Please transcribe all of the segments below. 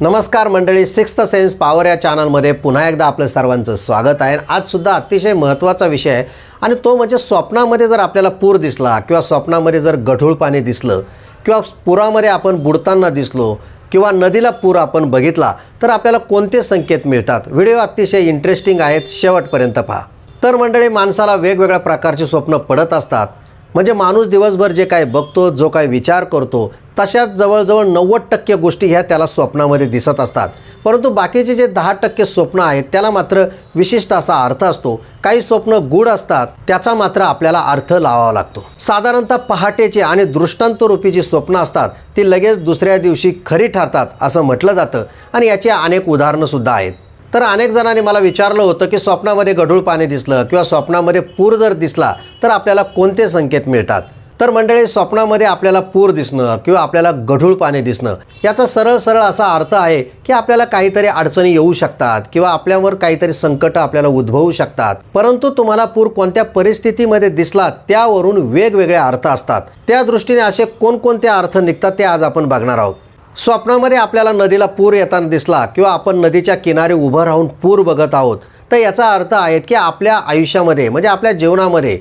नमस्कार मंडळी sixth sense power या चॅनलमध्ये पुन्हा एकदा आपलं सर्वांचं स्वागत आहे. आजसुद्धा अतिशय महत्त्वाचा विषय आहे आणि तो म्हणजे स्वप्नामध्ये जर आपल्याला पूर दिसला किंवा स्वप्नामध्ये जर गढूळ पाणी दिसलं किंवा पुरामध्ये आपण बुडताना दिसलो किंवा नदीला पूर आपण बघितला तर आपल्याला कोणते संकेत मिळतात? व्हिडिओ अतिशय इंटरेस्टिंग आहेत शेवटपर्यंत पहा. तर मंडळी माणसाला वेगवेगळ्या प्रकारची स्वप्न पडत असतात. म्हणजे माणूस दिवसभर जे काय बघतो जो काय विचार करतो तशाच जवळजवळ नव्वद टक्के गोष्टी ह्या त्याला स्वप्नामध्ये दिसत असतात. परंतु बाकीचे जे दहा टक्के स्वप्न आहेत त्याला मात्र विशिष्ट असा अर्थ असतो. काही स्वप्न गूढ असतात त्याचा मात्र आपल्याला अर्थ लावावा लागतो. साधारणतः पहाटेची आणि दृष्टांतरूपी जी स्वप्न असतात ती लगेच दुसऱ्या दिवशी खरी ठरतात असं म्हटलं जातं. आणि याची अनेक उदाहरणंसुद्धा आहेत. तर अनेक जणांनी मला विचारलं होतं की स्वप्नामध्ये गढूळ पाणी दिसलं किंवा स्वप्नामध्ये पूर जर दिसला तर आपल्याला कोणते संकेत मिळतात? तर मंडळी स्वप्नामध्ये आपल्याला पूर दिसणं किंवा आपल्याला गढूळ पाणी दिसणं याचा सरळ सरळ असा अर्थ आहे की आपल्याला काहीतरी अडचणी येऊ शकतात किंवा आपल्यावर काहीतरी संकट आपल्याला उद्भवू शकतात. परंतु तुम्हाला पूर कोणत्या परिस्थितीमध्ये दिसला त्यावरून वेगवेगळे अर्थ असतात. त्या दृष्टीने असे कोणकोणते अर्थ निघतात ते आज आपण बघणार आहोत. स्वप्नामध्ये आपल्याला नदीला पूर येताना दिसला किंवा आपण नदीच्या किनारी उभं राहून पूर बघत आहोत. तर याचा अर्थ आहे की आपल्या आयुष्यामध्ये म्हणजे आपल्या जीवनामध्ये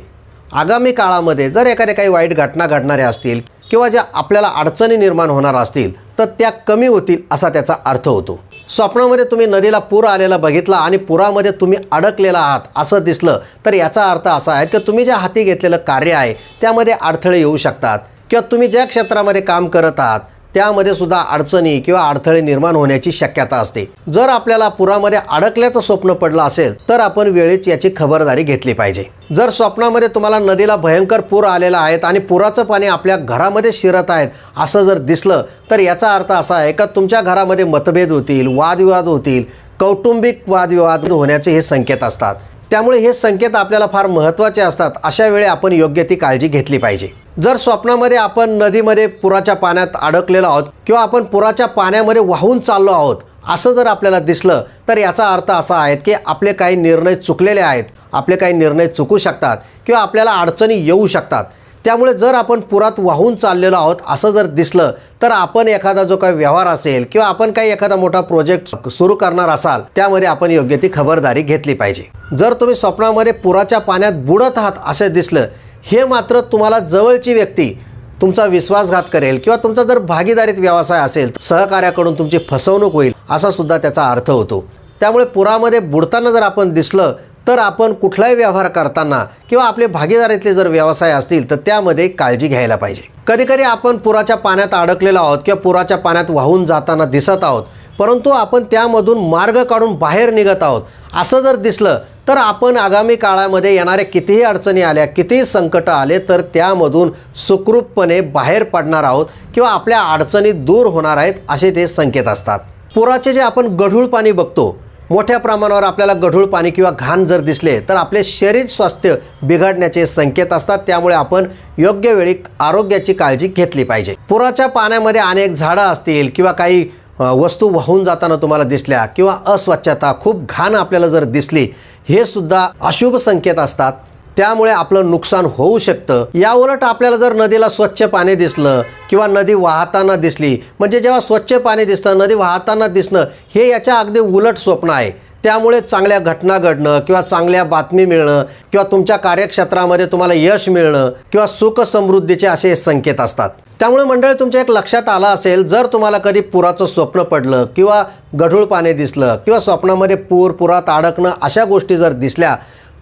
आगामी काळामध्ये जर एखाद्या काही वाईट घटना घडणाऱ्या असतील किंवा ज्या आपल्याला अडचणी निर्माण होणार असतील तर त्या कमी होतील असा त्याचा अर्थ होतो. स्वप्नामध्ये तुम्ही नदीला पूर आलेला बघितला आणि पुरामध्ये तुम्ही अडकलेला आहात असं दिसलं तर याचा अर्थ असा आहे की तुम्ही ज्या हाती घेतलेलं कार्य आहे त्यामध्ये अडथळे येऊ शकतात. किंवा तुम्ही ज्या क्षेत्रामध्ये काम करत आहात त्यामध्ये सुद्धा अडचणी किंवा अडथळे निर्माण होण्याची शक्यता असते. जर आपल्याला पुरामध्ये अडकल्याचं स्वप्न पडलं असेल तर आपण वेळीच याची खबरदारी घेतली पाहिजे. जर स्वप्नामध्ये तुम्हाला नदीला भयंकर पूर आलेला आहेत आणि पुराचं पाणी आपल्या घरामध्ये शिरत आहेत असं जर दिसलं तर याचा अर्थ असा आहे का तुमच्या घरामध्ये मतभेद होतील वादविवाद होतील कौटुंबिक वादविवाद होण्याचे हे संकेत असतात. त्यामुळे हे संकेत आपल्याला फार महत्त्वाचे असतात. अशा वेळी आपण योग्य ती काळजी घेतली पाहिजे. जर स्वप्नामध्ये आपण नदीमध्ये पुराच्या पाण्यात अडकलेलो आहोत किंवा आपण पुराच्या पाण्यामध्ये वाहून चाललो आहोत असं जर आपल्याला दिसलं तर याचा अर्थ असा आहे की आपले काही निर्णय चुकलेले आहेत आपले काही निर्णय चुकू शकतात किंवा आपल्याला अडचणी येऊ शकतात. त्यामुळे जर आपण पुरात वाहून चाललेलो आहोत असं जर दिसलं तर आपण एखादा जो काही व्यवहार असेल किंवा आपण काही एखादा मोठा प्रोजेक्ट सुरू करणार असाल त्यामध्ये आपण योग्य ती खबरदारी घेतली पाहिजे. जर तुम्ही स्वप्नामध्ये पुराच्या पाण्यात बुडत आहात असं दिसलं हे मात्र तुम्हाला जवळची व्यक्ती तुमचा विश्वासघात करेल किंवा तुमचा जर भागीदारीत व्यवसाय असेल सहकार्याकडून तुमची फसवणूक होईल असा सुद्धा त्याचा अर्थ होतो. त्यामुळे पुरामध्ये बुडताना जर आपण दिसलं तर आपण कुठलाही व्यवहार करताना किंवा आपले भागीदारीतले जर व्यवसाय असतील तर त्यामध्ये काळजी घ्यायला पाहिजे. कधीकधी आपण पुराच्या पाण्यात अडकलेलो आहोत किंवा पुराच्या पाण्यात वाहून जाताना दिसत आहोत परंतु आपण त्यामधून मार्ग काढून बाहेर निघत आहोत. असं जर दिसलं तर आपण आगामी काळामध्ये येणाऱ्या कितीही अडचणी आल्या कितीही संकट आले तर त्यामधून सुखरूपपणे बाहेर पडणार आहोत किंवा आपल्या अडचणी दूर होणार आहेत असे ते संकेत असतात. पुराचे जे आपण गढूळ पाणी बघतो मोठ्या प्रमाणावर आपल्याला गढूळ पाणी किंवा घाण जर दिसले तर आपले शरीर स्वास्थ्य बिघडण्याचे संकेत असतात. त्यामुळे आपण योग्य वेळी आरोग्याची काळजी घेतली पाहिजे. पुराच्या पाण्यामध्ये अनेक झाडं असतील किंवा काही वस्तू वाहून जाताना तुम्हाला दिसल्या किंवा अस्वच्छता खूप घाण आपल्याला जर दिसली हे सुद्धा अशुभ संकेत असतात. त्यामुळे आपलं नुकसान होऊ शकतं. या उलट आपल्याला जर नदीला स्वच्छ पाणी दिसलं किंवा नदी वाहताना दिसली म्हणजे जेव्हा स्वच्छ पाणी दिसतं नदी वाहताना दिसणं हे याच्या अगदी उलट स्वप्न आहे. त्यामुळे चांगल्या घटना घडणं किंवा चांगल्या बातमी मिळणं किंवा तुमच्या कार्यक्षेत्रामध्ये तुम्हाला यश मिळणं किंवा सुख समृद्धीचे असे संकेत असतात. त्यामुळे मंडळी तुमच्या एक लक्षात आलं असेल जर तुम्हाला कधी पुराचं स्वप्न पडलं किंवा गढूळ पाणी दिसलं किंवा स्वप्नामध्ये पूर पुरात अडकणं अशा गोष्टी जर दिसल्या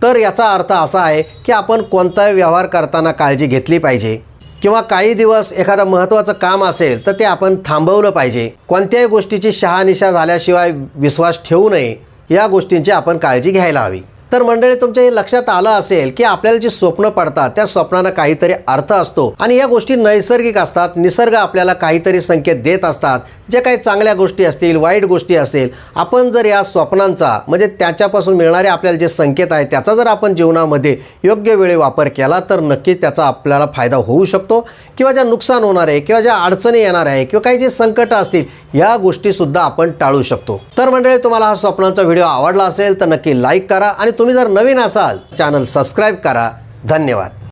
तर याचा अर्थ असा आहे की आपण कोणताही व्यवहार करताना काळजी घेतली पाहिजे. किंवा काही दिवस एखादं महत्त्वाचं काम असेल तर ते आपण थांबवलं पाहिजे. कोणत्याही गोष्टीची शहानिशा झाल्याशिवाय विश्वास ठेवू नये. या गोष्टींची आपण काळजी घ्यायला हवी. तर मंडळी तुमच्या हे लक्षात आलं असेल की आपल्याला जी स्वप्न पडतात त्या स्वप्नांना काहीतरी अर्थ असतो. आणि या गोष्टी नैसर्गिक असतात. निसर्ग आपल्याला काहीतरी संकेत देत असतात. जे काही चांगल्या गोष्टी असतील वाईट गोष्टी असेल आपण जर या स्वप्नांचा म्हणजे त्याच्यापासून मिळणारे आपल्याला जे संकेत आहे त्याचा जर आपण जीवनामध्ये योग्य वेळी वापर केला तर नक्कीच त्याचा आपल्याला फायदा होऊ शकतो. किंवा ज्या नुकसान होणार आहे किंवा ज्या अडचणी येणार आहे किंवा काही जे संकट असतील या गोष्टीसुद्धा आपण टाळू शकतो. तर मंडळी तुम्हाला हा स्वप्नांचा व्हिडिओ आवडला असेल तर नक्की लाईक करा आणि तुम्ही जर नवीन असाल चॅनल सबस्क्राईब करा. धन्यवाद.